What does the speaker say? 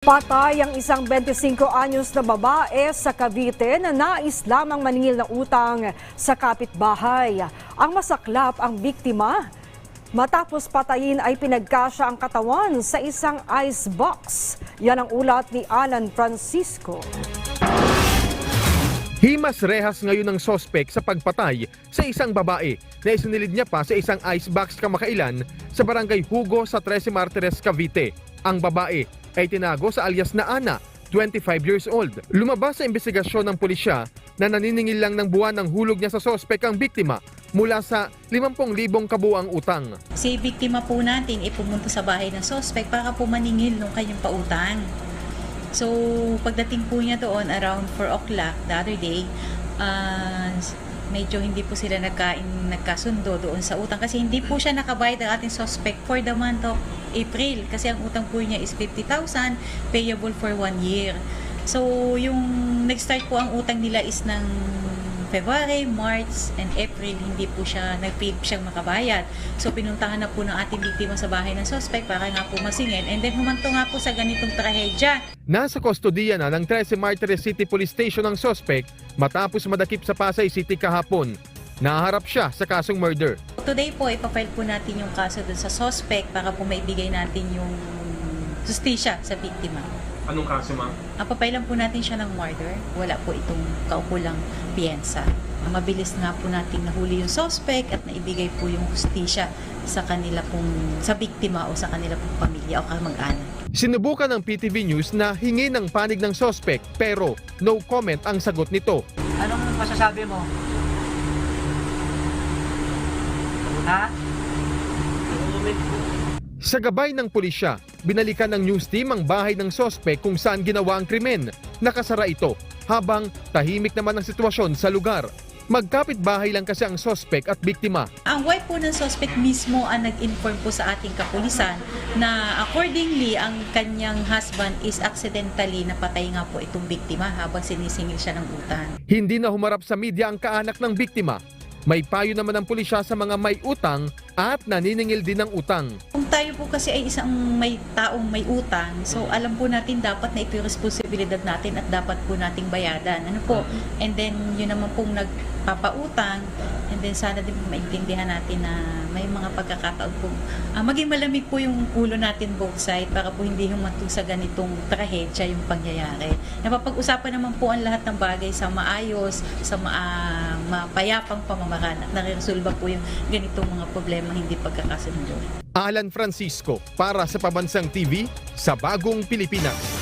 Patay ang isang 25 anyos na babae sa Cavite na nais lamang maningil ng utang sa kapitbahay. Ang masaklap ang biktima. Matapos patayin ay pinagkasya ang katawan sa isang ice box. Yan ang ulat ni Alan Francisco. Himas rehas ngayon ng sospek sa pagpatay sa isang babae na isinilid niya pa sa isang icebox kamakailan sa barangay Hugo sa 13 Martires, Cavite. Ang babae ay tinago sa alias na Ana, 25 years old. Lumabas sa investigasyon ng pulisya na naniningil lang ng buwan ng hulog niya sa sospek ang biktima mula sa 50,000 kabuang utang. Si biktima po natin ay pumunta sa bahay ng suspect para po maningil ng kanyang pautang. So, pagdating po niya doon around 4 o'clock the other day, ah, medyo hindi po sila nagkain, nagkasundo doon sa utang kasi hindi po siya nakabayad ang ating suspect for the month of April kasi ang utang po niya is 50,000 payable for one year. So, yung nag-start po ang utang nila is ng February, March, and April, hindi po siya, nag-pay siyang makabayad. So, pinuntahan na po ng ating biktima sa bahay ng suspect para nga po masingin. And then, humanto nga po sa ganitong trahedya. Nasa kustodiya na ng 13 Martires City Police Station ang sospek matapos madakip sa Pasay City kahapon. Naharap siya sa kasong murder. Today po, ipafile po natin yung kaso dun sa suspect para po maibigay natin yung justisya sa biktima. Anong kaso ma'am? Ang papailan po natin siya ng murder. Wala po itong kaukulang piyensa. Ang Mabilis nga po nating nahuli yung suspect at naibigay po yung justisya sa kanila pong, sa biktima o sa kanila pong pamilya o kamag-anak. Sinubukan ng PTV News na hingi ng panig ng sospek pero no comment ang sagot nito. Anong masasabi mo? Ha? Sa gabay ng pulisya, binalikan ng news team ang bahay ng sospek kung saan ginawa ang krimen. Nakasara ito habang tahimik naman ang sitwasyon sa lugar. Magkapit bahay lang kasi ang sospek at biktima. Ang wife po ng suspect mismo ang nag-inform po sa ating kapulisan na accordingly ang kanyang husband is accidentally napatay nga po itong biktima habang sinisingil siya ng utang. Hindi na humarap sa media ang kaanak ng biktima. May payo naman ang pulisya sa mga may utang at naniningil din ng utang. Tayo po kasi ay isang may taong may utang, so alam po natin dapat na ito yung responsibilidad natin at dapat po nating bayadan. Ano po? And then yun naman pong nagpapautang and then sana din po maintindihan natin na may mga pagkakataon po ah, maging malamig po yung ulo natin both side para po hindi humantong sa ganitong trahedya yung pangyayari. Napapag-usapan naman po ang lahat ng bagay sa maayos, sa ma- mapayapang pamamaraan at nare-resolve po yung ganitong mga problema hindi pagkakasundo. Alan Francisco para sa Pabansang TV sa Bagong Pilipinas.